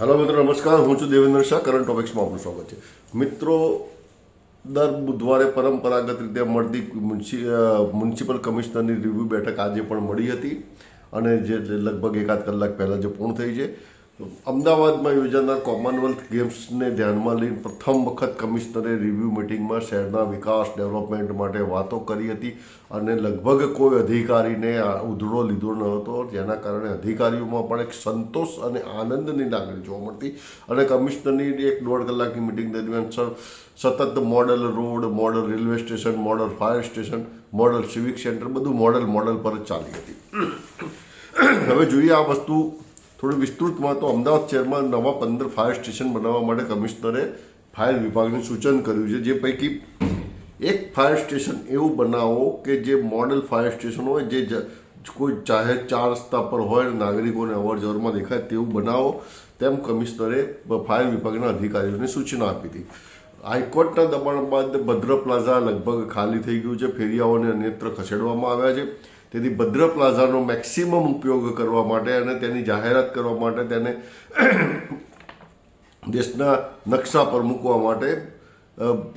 Hello મિત્રો, નમસ્કાર. હું છું દેવેન્દ્ર શાહ. કરંટ ટોપિક્સમાં આપનું સ્વાગત છે. મિત્રો, દર બુધવારે પરંપરાગત રીતે મળતી મ્યુનિસિપલ કમિશનરની રિવ્યૂ બેઠક આજે પણ મળી હતી અને જે લગભગ એકાદ કલાક પહેલાં જે પૂર્ણ થઈ છે. અમદાવાદમાં યોજાનાર કોમનવેલ્થ ગેમ્સને ધ્યાનમાં લઈને પ્રથમ વખત કમિશનરે રિવ્યૂ મિટિંગમાં શહેરના વિકાસ, ડેવલપમેન્ટ માટે વાતો કરી હતી અને લગભગ કોઈ અધિકારીને ઉધડો લીધો ન હતો. જેના કારણે અધિકારીઓમાં પણ એક સંતોષ અને આનંદની લાગણી જોવા મળતી અને કમિશનરની એક દોઢ કલાકની મિટિંગ દરમિયાન સર, સતત model road, model railway station, model fire station, model civic centre, બધું મોડલ મોડલ પર જ ચાલી હતી. હવે જોઈએ આ વસ્તુ થોડી વિસ્તૃતમાં તો અમદાવાદ શહેરમાં નવા પંદર ફાયર સ્ટેશન બનાવવા માટે કમિશનરે ફાયર વિભાગને સૂચન કર્યું છે. જે પૈકી એક ફાયર સ્ટેશન એવું બનાવો કે જે મોડલ ફાયર સ્ટેશન હોય, જે કોઈ જાહેર ચાર રસ્તા પર હોય, નાગરિકોને અવર જવરમાં દેખાય તેવું બનાવો, તેમ કમિશનરે ફાયર વિભાગના અધિકારીઓને સૂચના આપી હતી. હાઈકોર્ટના દબાણ બાદ ભદ્ર પ્લાઝા લગભગ ખાલી થઈ ગયું છે. ફેરિયાઓને અન્યત્ર ખસેડવામાં આવ્યા છે. તેથી ભદ્ર પ્લાઝાનો મેક્સિમમ ઉપયોગ કરવા માટે અને તેની જાહેરાત કરવા માટે તેને દેશના નકશા પર મૂકવા માટે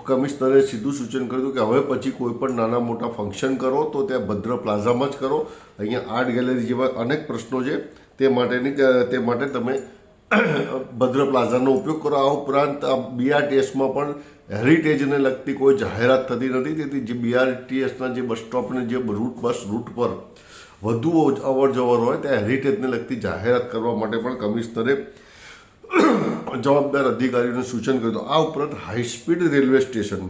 કમિશનરે સીધું સૂચન કર્યું કે હવે પછી કોઈ પણ નાના મોટા ફંક્શન કરો તો ત્યાં ભદ્ર પ્લાઝામાં જ કરો. અહીંયા આર્ટ ગેલેરી જેવા અનેક પ્રશ્નો છે. તે માટેની તે માટે તમે ભદ્ર પ્લાઝાનો ઉપયોગ કરો. આ ઉપરાંત આ બીઆરટીએસમાં પણ હેરિટેજને લગતી કોઈ જાહેરાત થતી નથી. તેથી જે બીઆરટીએસના જે બસ સ્ટોપને જે રૂટ બસ રૂટ પર વધુ અવર જવર હોય, ત્યાં હેરિટેજને લગતી જાહેરાત કરવા માટે પણ કમિશનરે જવાબદાર અધિકારીઓને સૂચન કર્યું. આ ઉપરાંત હાઈસ્પીડ રેલવે સ્ટેશન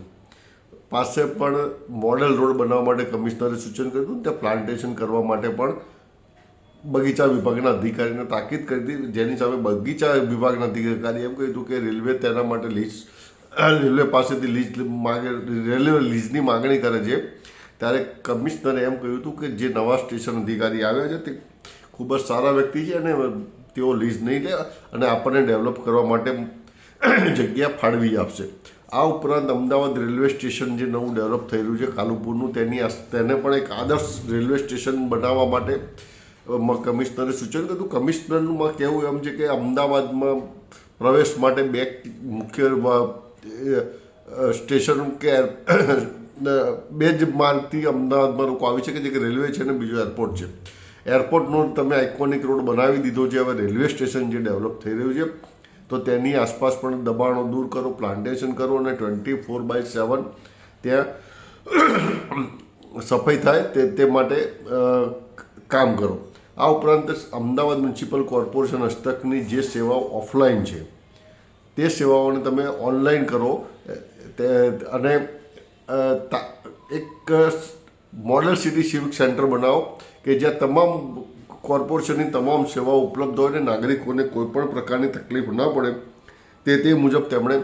પાસે પણ મોડલ રોડ બનાવવા માટે કમિશનરે સૂચન કર્યું હતું. ત્યાં પ્લાન્ટેશન કરવા માટે પણ બગીચા વિભાગના અધિકારીને તાકીદ કરી હતી. જેની સામે બગીચા વિભાગના અધિકારી એમ કહ્યું હતું કે રેલવે તેના માટે લીઝ રેલવે પાસેથી લીઝ માગે, રેલવે લીઝની માગણી કરે છે. ત્યારે કમિશનરે એમ કહ્યું હતું કે જે નવા સ્ટેશન અધિકારી આવ્યા છે તે ખૂબ જ સારા વ્યક્તિ છે અને તેઓ લીઝ નહીં લે અને આપણને ડેવલપ કરવા માટે જગ્યા ફાળવી આપશે. આ ઉપરાંત અમદાવાદ રેલવે સ્ટેશન જે નવું ડેવલપ રહ્યું છે કાલુપુરનું તેની તેને પણ એક આદર્શ રેલવે સ્ટેશન બનાવવા માટે કમિશનરે સૂચન કર્યું કમિશનરનું કહેવું એમ છે કે અમદાવાદમાં પ્રવેશ માટે બે મુખ્ય સ્ટેશન કે બે જ માર્ગથી અમદાવાદમાં લોકો આવી છે કે રેલવે છે અને બીજો એરપોર્ટ છે. એરપોર્ટનો તમે આઇકોનિક રોડ બનાવી દીધો છે. હવે રેલવે સ્ટેશન જે ડેવલપ થઈ રહ્યું છે, તો તેની આસપાસ પણ દબાણો દૂર કરો પ્લાન્ટેશન કરો અને ટ્વેન્ટી ફોર બાય સેવન ત્યાં સફાઈ થાય તે માટે કામ કરો. આ ઉપરાંત અમદાવાદ મ્યુનિસિપલ કોર્પોરેશન હસ્તકની જે સેવાઓ ઓફલાઈન છે, તે સેવાઓને તમે ઓનલાઈન કરો. તે, અને એક મોડલ સિટી સિવિક સેન્ટર બનાવો કે જ્યાં તમામ કોર્પોરેશનની તમામ સેવાઓ ઉપલબ્ધ હોય અને નાગરિકોને કોઈ પણ પ્રકારની તકલીફ ન પડે, તે તે મુજબ તેમણે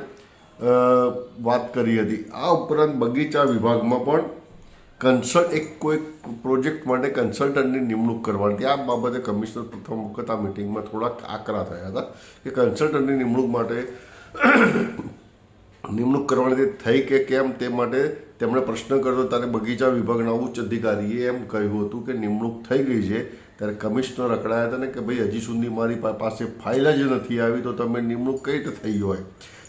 વાત કરી હતી. આ ઉપરાંત બગીચા વિભાગમાં પણ કન્સલ્ટ એક કોઈ પ્રોજેક્ટ માટે કન્સલ્ટન્ટની નિમણૂક કરવાની. આ બાબતે કમિશનર પ્રથમ વખત આ મિટિંગમાં થોડાક આકરા થયા હતા કે કન્સલ્ટન્ટની નિમણૂક માટે નિમણૂક કરવાની થઈ કે કેમ તે માટે તેમણે પ્રશ્ન કર્યો. ત્યારે બગીચા વિભાગના ઉચ્ચ અધિકારીએ એમ કહ્યું હતું કે નિમણૂક થઈ ગઈ છે. ત્યારે કમિશનર અકળાયા હતા ને કે ભાઈ હજી સુધી મારી પાસે ફાઇલ જ નથી આવી, તો તમે નિમણૂક કઈ રીતે થઈ હોય?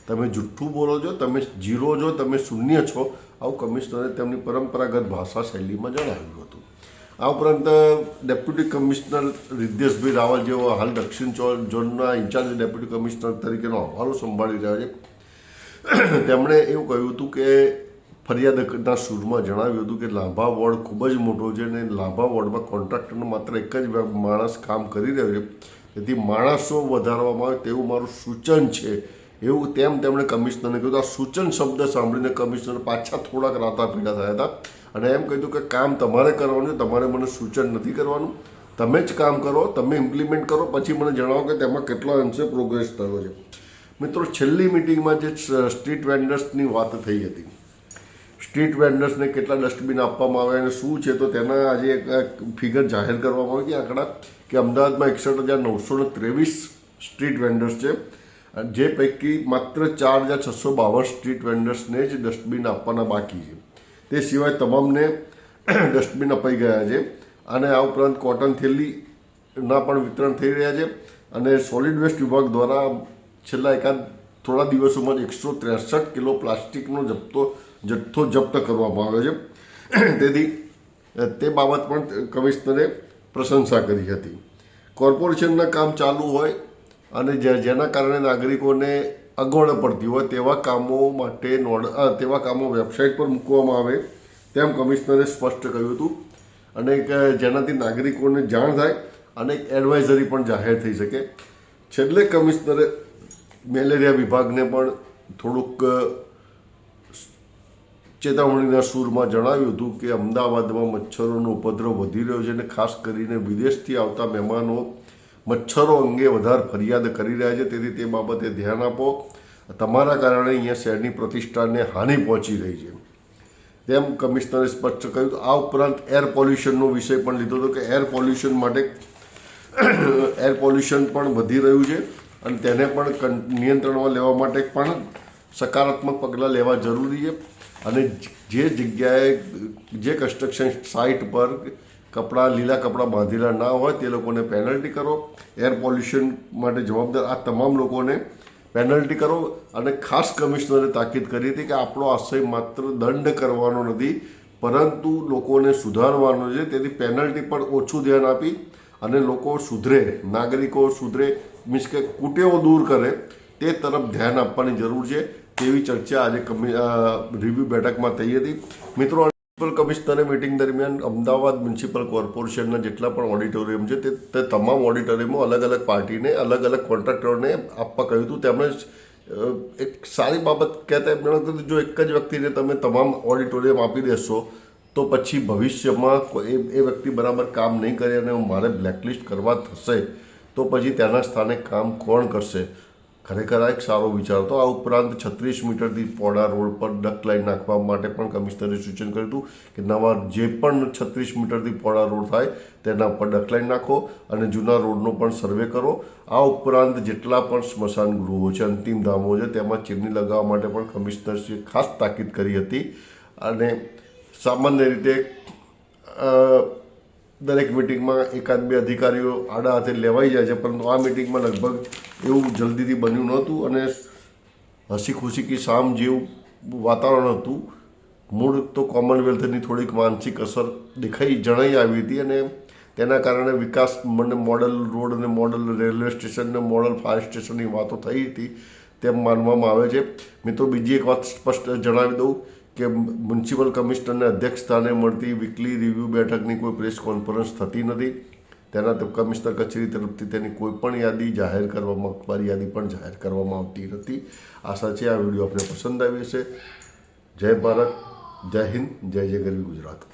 તમે જુઠ્ઠું બોલો છો, તમે જીરો છો, તમે શૂન્ય છો, આવું કમિશનરે તેમની પરંપરાગત ભાષા શૈલીમાં જણાવ્યું હતું. આ ઉપરાંત ડેપ્યુટી કમિશનર રિદ્ધેશભાઈ રાવલ જેઓ હાલ દક્ષિણ ઝોનના ઇન્ચાર્જ ડેપ્યુટી કમિશનર તરીકેનો હવાલો સંભાળી રહ્યા છે. તેમણે એવું કહ્યું હતું કે ફરિયાદના સૂરમાં જણાવ્યું હતું કે, લાંભા વોર્ડ ખૂબ જ મોટો છે અને લાંભા વોર્ડમાં કોન્ટ્રાક્ટરનો માત્ર એક જ માણસ કામ કરી રહ્યો છે. તેથી માણસો વધારવામાં આવે તેવું મારું સૂચન છે. એવું તેમ તેમણે કમિશનરને કહ્યું આ સૂચન શબ્દ સાંભળીને કમિશનર પાછા થોડાક રાતા ભેગા થયા હતા. અને એમ કહ્યું કે, કામ તમારે કરવાનું છે, તમારે મને સૂચન નથી કરવાનું. તમે જ કામ કરો, તમે ઇમ્પ્લિમેન્ટ કરો, પછી મને જણાવો કે તેમાં કેટલો અંશે પ્રોગ્રેસ થયો છે. મિત્રો, છેલ્લી મિટિંગમાં જે સ્ટ્રીટ વેન્ડર્સની વાત થઈ હતી. સ્ટ્રીટ વેન્ડર્સને કેટલા ડસ્ટબિન આપવામાં આવ્યા અને શું છે, તો તેના આજે એક ફિગર જાહેર કરવામાં આવી આંકડા કે અમદાવાદમાં એકસઠ હજાર નવસો ત્રેવીસ સ્ટ્રીટ વેન્ડર્સ છે. જે પૈકી માત્ર ચાર હજાર છસો બાવન સ્ટ્રીટ વેન્ડર્સને જ ડસ્ટબિન આપવાના બાકી છે. તે સિવાય તમામને ડસ્ટબિન અપાઈ ગયા છે અને આ ઉપરાંત કોટન થેલીના પણ વિતરણ થઈ રહ્યા છે અને સોલિડ વેસ્ટ વિભાગ દ્વારા છેલ્લા એકાદ થોડા દિવસોમાં જ એકસો ત્રેસઠ કિલો પ્લાસ્ટિકનો જથ્થો જથ્થો જપ્ત કરવામાં આવ્યો છે. તેથી તે બાબત પણ કમિશનરે પ્રશંસા કરી હતી. કોર્પોરેશનના કામ ચાલુ હોય અને જેના કારણે નાગરિકોને અગવડ પડતી હોય તેવા કામો માટે નોડ તેવા કામો વેબસાઇટ પર મૂકવામાં આવે, તેમ કમિશનરે સ્પષ્ટ કહ્યું હતું. અને જેનાથી નાગરિકોને જાણ થાય અને એક એડવાઇઝરી પણ જાહેર થઈ શકે. છેલ્લે કમિશનરે મેલેરિયા વિભાગને પણ થોડુંક ચેતવણીના સૂરમાં જણાવ્યું હતું કે અમદાવાદમાં મચ્છરોનો ઉપદ્રવ વધી રહ્યો છે અને ખાસ કરીને વિદેશથી આવતા મહેમાનો મચ્છરો અંગે વધારે ફરિયાદ કરી રહ્યા છે. તેથી તે બાબતે ધ્યાન આપો. તમારા કારણે અહીંયા શહેરની પ્રતિષ્ઠાને હાનિ પહોંચી રહી છે. તેમ કમિશનરે સ્પષ્ટ કર્યું આ ઉપરાંત એર પોલ્યુશનનો વિષય પણ લીધો હતો કે એર પોલ્યુશન માટે એર પોલ્યુશન પણ વધી રહ્યું છે અને તેને પણ નિયંત્રણમાં લેવા માટે પણ સકારાત્મક પગલાં લેવા જરૂરી છે. અને જે જગ્યાએ જે કન્સ્ટ્રક્શન સાઇટ પર કપડાં, લીલા કપડાં બાંધેલા ના હોય તે લોકોને પેનલ્ટી કરો. એર પોલ્યુશન માટે જવાબદાર આ તમામ લોકોને પેનલ્ટી કરો અને ખાસ કમિશનરે તાકીદ કરી હતી કે આપણો આશય માત્ર દંડ કરવાનો નથી, પરંતુ લોકોને સુધારવાનો છે. તેથી પેનલ્ટી પર ઓછું ધ્યાન આપી અને લોકો સુધરે, નાગરિકો સુધરે, મીન્સ કે કુટેવો દૂર કરે તે તરફ ધ્યાન આપવાની જરૂર છે તેવી ચર્ચા આજે રિવ્યૂ બેઠકમાં થઈ હતી. મિત્રો મ્યુનિસિપલ કમિશનરે મિટિંગ દરમિયાન અમદાવાદ મ્યુનિસિપલ કોર્પોરેશનના જેટલા પણ ઓડિટોરિયમ છે તે તમામ ઓડિટોરિયમો અલગ અલગ પાર્ટીને, અલગ અલગ કોન્ટ્રાક્ટરોને આપવા કહ્યું હતું. તેમણે એક સારી બાબત કહેતા એમણે જણાવ્યું કે જો એક જ વ્યક્તિને તમે તમામ ઓડિટોરિયમ આપી દેશો, તો પછી ભવિષ્યમાં એ વ્યક્તિ બરાબર કામ નહીં કરે અને મારે બ્લેકલિસ્ટ કરવા થશે, તો પછી તેના સ્થાને કામ કોણ કરશે? ખરેખર આ એક સારો વિચાર હતો. આ ઉપરાંત છત્રીસ મીટરથી પોડા રોડ પર ડક લાઇન નાખવા માટે પણ કમિશનરે સૂચન કર્યું હતું કે નવા જે પણ છત્રીસ મીટરથી પોડા રોડ થાય તેના પર ડક લાઇન નાખો અને જૂના રોડનો પણ સર્વે કરો. આ ઉપરાંત જેટલા પણ સ્મશાન ગૃહો છે, અંતિમ ધામો છે, તેમાં ચીમની લગાવવા માટે પણ કમિશનરશ્રીએ ખાસ તાકીદ કરી હતી. અને સામાન્ય રીતે દરેક મિટિંગમાં એકાદ બે અધિકારીઓ આડા હાથે લેવાઈ જાય છે, પરંતુ આ મિટિંગમાં લગભગ એવું જલ્દીથી બન્યું નહોતું અને હસી ખુશી કી શામ જેવું વાતાવરણ હતું. મૂળ તો કોમનવેલ્થની થોડીક માનસિક અસર દેખાઈ જણાઈ આવી હતી અને તેના કારણે વિકાસ મને મોડલ રોડ અને મોડલ રેલવે સ્ટેશન અને મોડલ ફાયર સ્ટેશનની વાતો થઈ હતી તેમ માનવામાં આવે છે. મિત્રો બીજી એક વાત સ્પષ્ટ જણાવી દઉં. કે મ્યુનિસિપલ કમિશનરને અધ્યક્ષ સ્થાને મળતી વીકલી રિવ્યૂ બેઠકની કોઈ પ્રેસ કોન્ફરન્સ થતી નથી. તેના કમિશનર કચેરી તરફથી તેની કોઈ પણ યાદી જાહેર કરવામાં અખબારી યાદી પણ જાહેર કરવામાં આવતી નથી. આશા છે આ વીડિયો આપને પસંદ આવી હશે. જય ભારત, જય હિન્દ, જય જય ગરવી ગુજરાત.